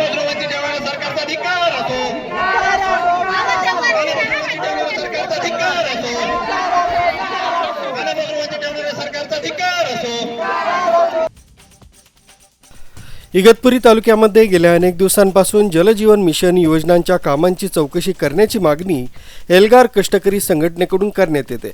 सरकारचा अधिकार असो. इगतपुरी तालुक्यामध्ये गेल्या अनेक दिवसांपासून जलजीवन मिशन योजनांच्या कामांची चौकशी करण्याची मागणी एल्गार कष्टकरी संघटनेकडून करण्यात येते.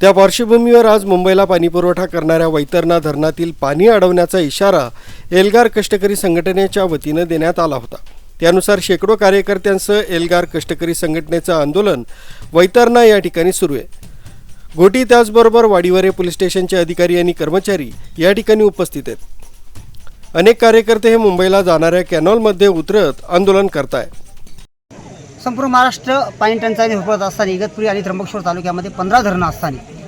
त्या पार्श्वभूमीवर आज मुंबईला पाणीपुरवठा करणाऱ्या वैतरणा धरणातील पाणी अडवण्याचा इशारा एल्गार कष्टकरी संघटनेच्या वतीनं देण्यात आला होता. त्यानुसार शेकडो कार्यकर्त्यांसह एल्गार कष्टकरी संघटनेचं आंदोलन वैतरणा या ठिकाणी सुरू आहे. घोटी त्याचबरोबर वाडीवरे पोलीस स्टेशनचे अधिकारी आणि कर्मचारी या ठिकाणी उपस्थित आहेत. अनेक कार्यकर्ते हे मुंबईला जाणाऱ्या कॅनॉलमध्ये उतरत आंदोलन करताय. संपूर्ण महाराष्ट्र पाणी टंचाईने हुकवत असताना इगतपुरी आणि त्र्यंबकेश्वर तालुक्यामध्ये पंधरा धरणं असताना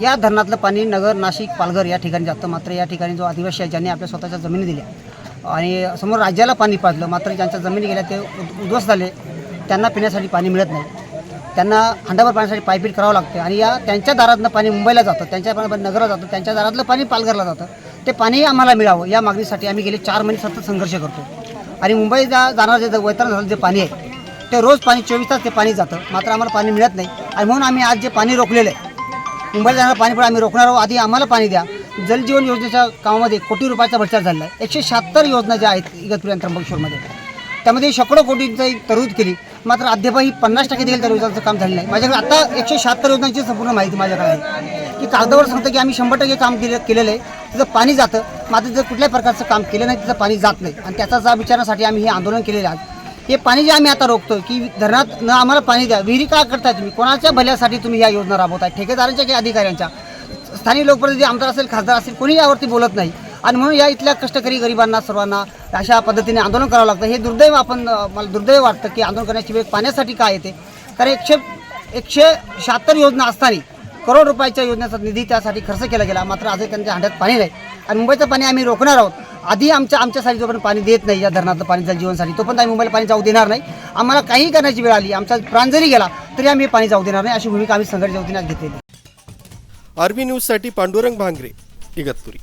या धरणातलं पाणी नगर नाशिक पालघर या ठिकाणी जातं. मात्र या ठिकाणी जो आदिवासी आहे ज्यांनी आपल्या स्वतःच्या जमिनी दिल्या आणि समोर राज्याला पाणी पाजलं मात्र ज्यांच्या जमिनी गेल्या ते उद्ध्वस्त झाले त्यांना पिण्यासाठी पाणी मिळत नाही. त्यांना हंडाभर पाण्यासाठी पायपीट करावं लागते आणि या त्यांच्या दारातनं पाणी मुंबईला जातं त्यांच्या पाणी नगरला जातं त्यांच्या दारातलं पाणी पालघरला जातं. ते पाणी आम्हाला मिळावं या मागणीसाठी आम्ही गेले चार महिने सतत संघर्ष करतो. आणि मुंबई जा जाणारं जे वैतरण झालं जे पाणी आहे ते रोज पाणी चोवीस तास ते पाणी जातं. मात्र आम्हाला पाणी मिळत नाही आणि म्हणून आम्ही आज जे पाणी रोखलेलं आहे मुंबईला जाणारं पाणी पण आम्ही रोखणार आहोत. आधी आम्हाला पाणी द्या. जलजीवन योजनेच्या कामामध्ये कोटी रुपयाचा भ्रष्टाचार झालेला आहे एकशे शहात्तर योजना ज्या आहेत इगतपुरी आणि त्र्यंबकेश्वरमध्ये. त्यामध्ये शेकडो कोटींची तरतूद केली. मात्र अद्यापही पन्नास टक्के देखील त्या योजनाचं काम झालं आहे माझ्याकडे आता एकशे शहात्तर योजनांची संपूर्ण माहिती माझ्याकडे आहे. की कागदावर सांगतं की आम्ही शंभर टक्के काम केलं केलेलं आहे. तिचं पाणी जातं. मात्र जर कुठल्याही प्रकारचं काम केलं नाही. तिचं पाणी जात नाही. आणि त्याचा जा विचारण्यासाठी आम्ही हे आंदोलन केलेलं आहे. हे पाणी जे आम्ही आता रोखतो की धरणात न आम्हाला पाणी द्या. विहिरी का करताय तुम्ही? कोणाच्या भल्यासाठी तुम्ही या योजना राबवताय? ठेकेदारांच्या की अधिकाऱ्यांच्या? स्थानिक लोकप्रतिनिधी आमदार असेल खासदार असेल कोणी यावरती बोलत नाही. आणि म्हणून या इथल्या कष्टकरी गरिबांना सर्वांना अशा पद्धतीने आंदोलन करावं लागतं. हे दुर्दैव आपण मला दुर्दैव वाटतं की आंदोलन करण्याची वेळ पाण्यासाठी काय येते? कारण एकशे एकशे शहात्तर योजना असताना करोड रुपयाच्या योजनेचा निधी त्यासाठी खर्च केला गेला. मात्र आजही त्यांच्या हांड्यात पाणी नाही. आणि मुंबईचं पाणी आम्ही रोखणार आहोत. आधी आमच्या आमच्यासाठी जोपर्यंत पाणी देत नाही या धरणातलं पाणी जलजीवनसाठी तोपर्यंत आम्ही मुंबईला पाणी जाऊ देणार नाही. आम्हाला काही करण्याची वेळ आली आमचा प्राण जरी गेला तरी आम्ही पाणी जाऊ देणार नाही अशी भूमिका आम्ही संघटनेच्या वतीने घेतलेली आर्मी न्यूजसाठी पांडुरंग भांगरे इगतपुरी.